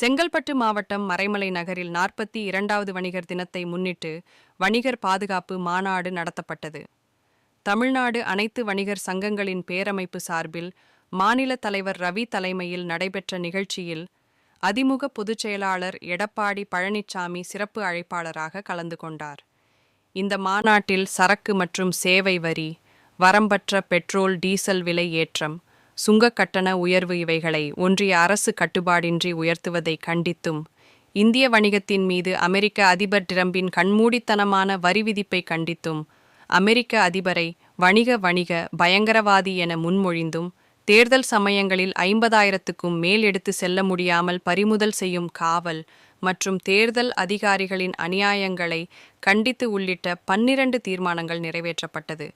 செங்கல்பட்டு மாவட்டம் மறைமலை நகரில் நாற்பத்தி இரண்டாவது வணிகர் தினத்தை முன்னிட்டு வணிகர் பாதுகாப்பு மாநாடு நடத்தப்பட்டது. தமிழ்நாடு அனைத்து வணிகர் சங்கங்களின் பேரமைப்பு சார்பில் மாநில தலைவர் ரவி தலைமையில் நடைபெற்ற நிகழ்ச்சியில் அதிமுக பொதுச் செயலாளர் எடப்பாடி பழனிசாமி சிறப்பு அழைப்பாளராக கலந்து கொண்டார். இந்த மாநாட்டில் சரக்கு மற்றும் சேவை வரி வரம்பற்ற பெட்ரோல் டீசல் விலை ஏற்றம் சுங்கக் கட்டண உயர்வு இவைகளை ஒன்றிய அரசு கட்டுப்பாடின்றி உயர்த்துவதை கண்டித்தும் இந்திய வணிகத்தின் மீது அமெரிக்க அதிபர் டிரம்பின் கண்மூடித்தனமான வரி விதிப்பை கண்டித்தும் அமெரிக்க அதிபரை வணிக வணிக பயங்கரவாதி என முன்மொழிந்தும் தேர்தல் சமயங்களில் ஐம்பதாயிரத்துக்கும் மேல் எடுத்து செல்ல முடியாமல் பறிமுதல் செய்யும் காவல் மற்றும் தேர்தல் அதிகாரிகளின் அநியாயங்களை கண்டித்து உள்ளிட்ட பன்னிரண்டு தீர்மானங்கள் நிறைவேற்றப்பட்டது.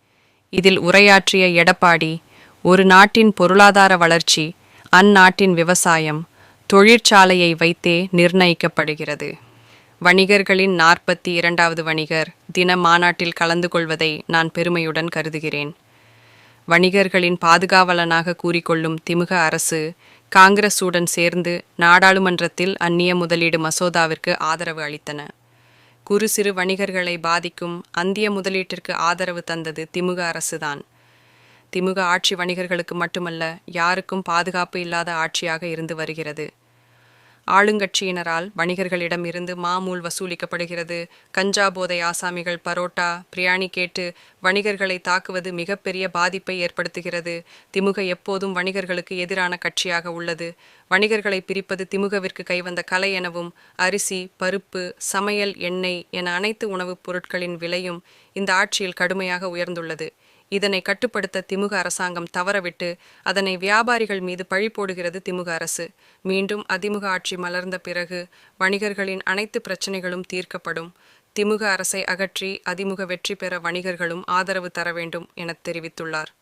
இதில் உரையாற்றிய எடப்பாடி ஒரு நாட்டின் பொருளாதார வளர்ச்சி அந்நாட்டின் விவசாயம் தொழிற்சாலையை வைத்தே நிர்ணயிக்கப்படுகிறது. வணிகர்களின் நாற்பத்தி இரண்டாவது வணிகர் தின மாநாட்டில் கலந்து கொள்வதை நான் பெருமையுடன் கருதுகிறேன். வணிகர்களின் பாதுகாவலனாக கூறிக்கொள்ளும் திமுக அரசு காங்கிரசுடன் சேர்ந்து நாடாளுமன்றத்தில் அந்நிய முதலீடு மசோதாவிற்கு ஆதரவு அளித்தன. குறு சிறு வணிகர்களை பாதிக்கும் அந்திய முதலீட்டிற்கு ஆதரவு தந்தது திமுக அரசுதான். திமுக ஆட்சி வணிகர்களுக்கு மட்டுமல்ல யாருக்கும் பாதுகாப்பு இல்லாத ஆட்சியாக இருந்து வருகிறது. ஆளுங்கட்சியினரால் வணிகர்களிடம் இருந்து மாமூல் வசூலிக்கப்படுகிறது. கஞ்சா போதை ஆசாமிகள் பரோட்டா பிரியாணி கேட்டு வணிகர்களை தாக்குவது மிகப்பெரிய பாதிப்பை ஏற்படுத்துகிறது. திமுக எப்போதும் வணிகர்களுக்கு எதிரான கட்சியாக உள்ளது. வணிகர்களை பிரிப்பது திமுகவிற்கு கைவந்த கலை எனவும் அரிசி பருப்பு சமையல் எண்ணெய் என அனைத்து உணவுப் பொருட்களின் விலையும் இந்த ஆட்சியில் கடுமையாக உயர்ந்துள்ளது. இதனை கட்டுப்படுத்த திமுக அரசாங்கம் தவறவிட்டு அதனை வியாபாரிகள் மீது பழி போடுகிறது திமுக அரசு. மீண்டும் அதிமுக ஆட்சி மலர்ந்த பிறகு வணிகர்களின் அனைத்து பிரச்சனைகளும் தீர்க்கப்படும். திமுக அரசை அகற்றி அதிமுக வெற்றி பெற வணிகர்களும் ஆதரவு தர வேண்டும் என தெரிவித்துள்ளார்.